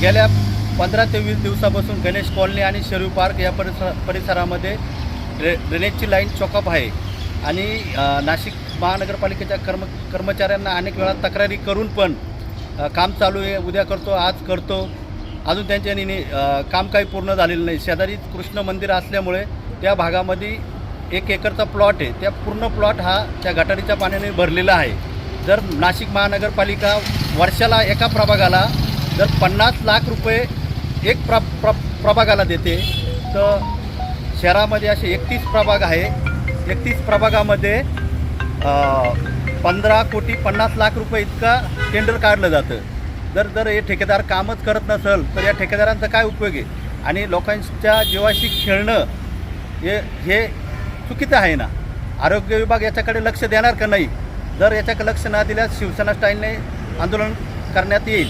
गेल्या पंधरा ते वीस दिवसापासून गणेश कॉलनी आणि शेरू पार्क या परिसरा परिसरामध्ये ड्रे ड्रेनेजची लाईन चॉकअप आहे. आणि नाशिक महानगरपालिकेच्या कर्म कर्मचाऱ्यांना अनेक वेळा तक्रारी करून पण काम चालू आहे उद्या करतो आज करतो. अजून त्यांच्या काम काही पूर्ण झालेलं नाही. शेजारी कृष्ण मंदिर असल्यामुळे त्या भागामध्ये एक एकरचा प्लॉट आहे. त्या पूर्ण प्लॉट हा त्या गटारीच्या पाण्याने भरलेला आहे. जर नाशिक महानगरपालिका वर्षाला एका प्रभागाला जर पन्नास लाख रुपये एक प्र प्र प्रभागाला देते तर शहरामध्ये असे एकतीस प्रभाग आहे. एकतीस प्रभागामध्ये पंधरा कोटी पन्नास लाख रुपये इतका टेंडर काढलं जातं. जर जर हे ठेकेदार कामच करत नसेल तर या ठेकेदारांचा काय उपयोग आहे? आणि लोकांच्या जीवाशी खेळणं हे हे चुकीचं आहे ना? आरोग्य विभाग याच्याकडे लक्ष देणार का नाही? जर याच्याकडे लक्ष न दिल्यास शिवसेना स्टाईलने आंदोलन करण्यात येईल.